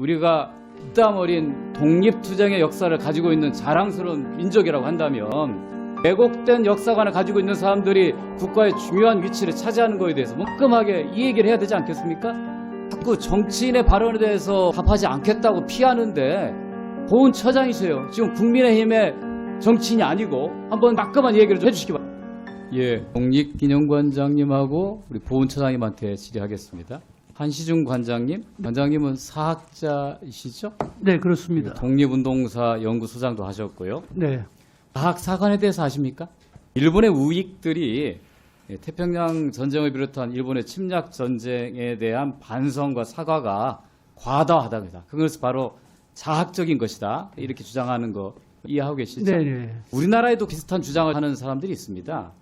우리가 땀 어린 독립투쟁의 역사를 가지고 있는 자랑스러운 민족이라고 한다면 왜곡된 역사관을 가지고 있는 사람들이 국가의 중요한 위치를 차지하는 것에 대해서 꼼꼼하게 이 얘기를 해야 되지 않겠습니까? 자꾸 정치인의 발언에 대해서 답하지 않겠다고 피하는데 보훈 처장이세요. 지금 국민의힘의 정치인이 아니고 한번 따끔한 얘기를 좀 해주시기 바랍니다. 예, 독립기념관장님하고 우리 보훈처장님한테 질의하겠습니다. 한시중 관장님, 관장님은 사학자이시죠? 네, 그렇습니다. 독립운동사 연구소장도 하셨고요. 네, 과학 사관에 대해서 아십니까? 일본의 우익들이 예, 태평양 전쟁을 비롯한 일본의 침략 전쟁에 대한 반성과 사과가 과다하다니다. 그것이 바로 자학적인 것이다. 이렇게 주장하는 거 이해하고 계시죠? 네, 네. 우리나라에도 비슷한 주장을 하는 사람들이 있습니다.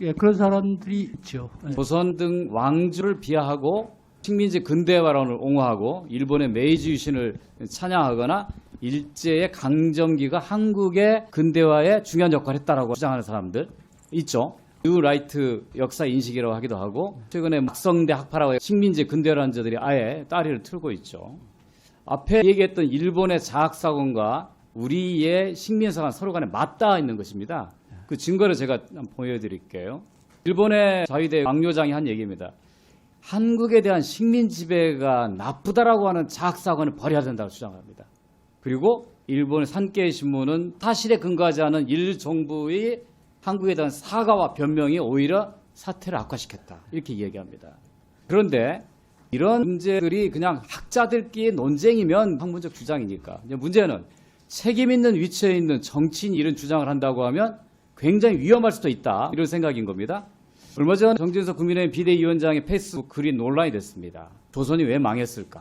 예, 그런 사람들이 있죠. 네. 조선 등 왕조를 비하하고 식민지 근대화론을 옹호하고 일본의 메이지 유신을 찬양하거나 일제의 강점기가 한국의 근대화에 중요한 역할을 했다라고 주장하는 사람들 있죠. 뉴 라이트 역사 인식이라고 하기도 하고 최근에 막성대 학파라고 식민지 근대화론자들이 아예 따리를 틀고 있죠. 앞에 얘기했던 일본의 자학사관과 우리의 식민사관 서로 간에 맞닿아 있는 것입니다. 그 증거를 제가 보여드릴게요. 일본의 자위대 왕요장이 한 얘기입니다. 한국에 대한 식민 지배가 나쁘다라고 하는 자학사관을 버려야 된다고 주장합니다. 그리고 일본의 산케이 신문은 사실에 근거하지 않은 일 정부의 한국에 대한 사과와 변명이 오히려 사태를 악화시켰다. 이렇게 얘기합니다. 그런데 이런 문제들이 그냥 학자들끼리 논쟁이면 학문적 주장이니까. 문제는 책임 있는 위치에 있는 정치인이 이런 주장을 한다고 하면 굉장히 위험할 수도 있다. 이런 생각인 겁니다. 얼마 전 정진석 국민의힘 비대위원장의 페이스북 글이 논란이 됐습니다. 조선이 왜 망했을까?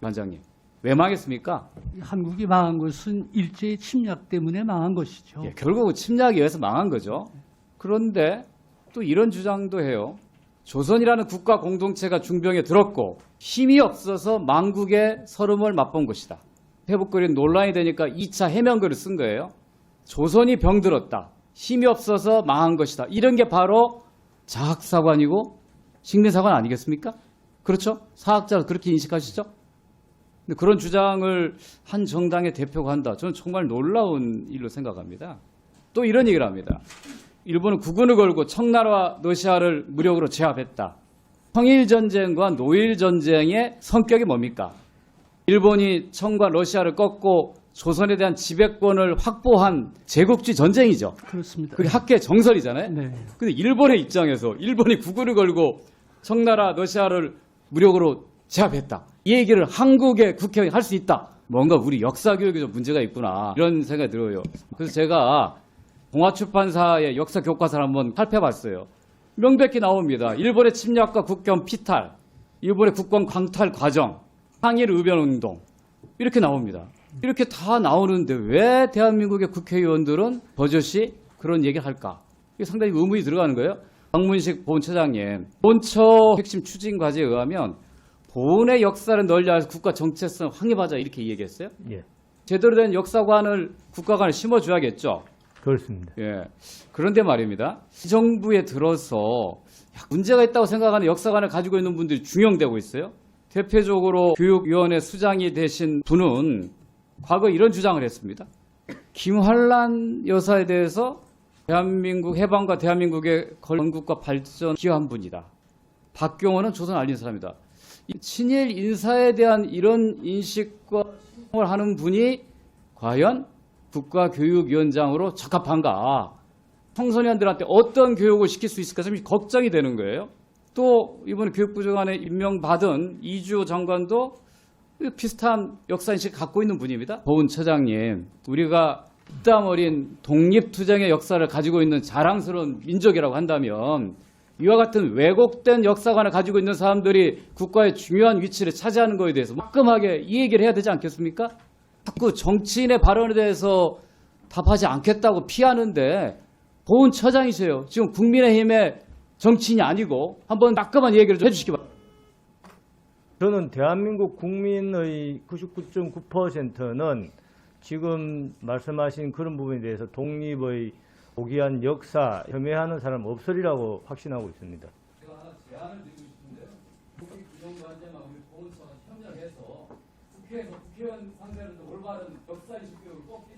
관장님. 왜 망했습니까? 한국이 망한 것은 일제의 침략 때문에 망한 것이죠. 예, 결국 침략에 의해서 망한 거죠. 그런데 또 이런 주장도 해요. 조선이라는 국가 공동체가 중병에 들었고 힘이 없어서 망국의 서름을 맛본 것이다. 회복글이 논란이 되니까 2차 해명글을 쓴 거예요. 조선이 병들었다. 힘이 없어서 망한 것이다. 이런 게 바로 자학사관이고 식민사관 아니겠습니까? 그렇죠? 사학자 그렇게 인식하시죠? 근데 그런 주장을 한 정당의 대표가 한다. 저는 정말 놀라운 일로 생각합니다. 또 이런 얘기를 합니다. 일본은 국군을 걸고 청나라와 러시아를 무력으로 제압했다. 청일 전쟁과 노일 전쟁의 성격이 뭡니까? 일본이 청과 러시아를 꺾고 조선에 대한 지배권을 확보한 제국주의 전쟁이죠. 그렇습니다. 그게 학계 정설이잖아요. 네. 근데 일본의 입장에서 일본이 국군을 걸고 청나라 러시아를 무력으로 제압했다. 이 얘기를 한국의 국회의원이 할 수 있다. 뭔가 우리 역사 교육에 좀 문제가 있구나. 이런 생각이 들어요. 그래서 제가 동아출판사의 역사 교과서를 한번 살펴봤어요. 명백히 나옵니다. 일본의 침략과 국경 피탈, 일본의 국권 강탈 과정, 항일 의변 운동 이렇게 나옵니다. 이렇게 다 나오는데 왜 대한민국의 국회의원들은 버젓이 그런 얘기를 할까? 이게 상당히 의문이 들어가는 거예요. 박문식 보훈처장님, 본처 핵심 추진 과제에 의하면 보훈의 역사를 널리 알아서 국가 정체성 확립하자 이렇게 얘기했어요. 예, 제대로 된 역사관을 국가관을 심어줘야겠죠. 그렇습니다. 예. 그런데 말입니다. 이 정부에 들어서 야, 문제가 있다고 생각하는 역사관을 가지고 있는 분들이 중용되고 있어요. 대표적으로 교육위원회 수장이 되신 분은 과거 이런 주장을 했습니다. 김환란 여사에 대해서 대한민국 해방과 대한민국의 건국과 발전 기여한 분이다. 박경호는 조선 알린 사람이다. 이 친일 인사에 대한 이런 인식과 생각을 하는 분이 과연 국가교육위원장으로 적합한가? 청소년들한테 어떤 교육을 시킬 수 있을까? 좀 걱정이 되는 거예요. 또 이번에 교육부 장관에 임명받은 이주호 장관도 비슷한 역사인식 갖고 있는 분입니다. 보훈 처장님, 우리가 땀 어린 독립투쟁의 역사를 가지고 있는 자랑스러운 민족이라고 한다면 이와 같은 왜곡된 역사관을 가지고 있는 사람들이 국가의 중요한 위치를 차지하는 것에 대해서 꼼꼼하게 이 얘기를 해야 되지 않겠습니까? 자꾸 정치인의 발언에 대해서 답하지 않겠다고 피하는데 보훈 처장이세요. 지금 국민의힘의 정치인이 아니고 한번 따끔한 얘기를 좀 해주시기 바랍니다. 저는 대한민국 국민의 99.9%는 지금 말씀하신 그런 부분에 대해서 독립의 고귀한 역사 혐오하는 사람 없으리라고 확신하고 있습니다. 제가 하나 제안을 드리고 싶은데요. 국립기념관장하고 우리 보훈처가 협력해서 국회에서 국회의원 상대로 올바른 역사 인식 교육을 꼭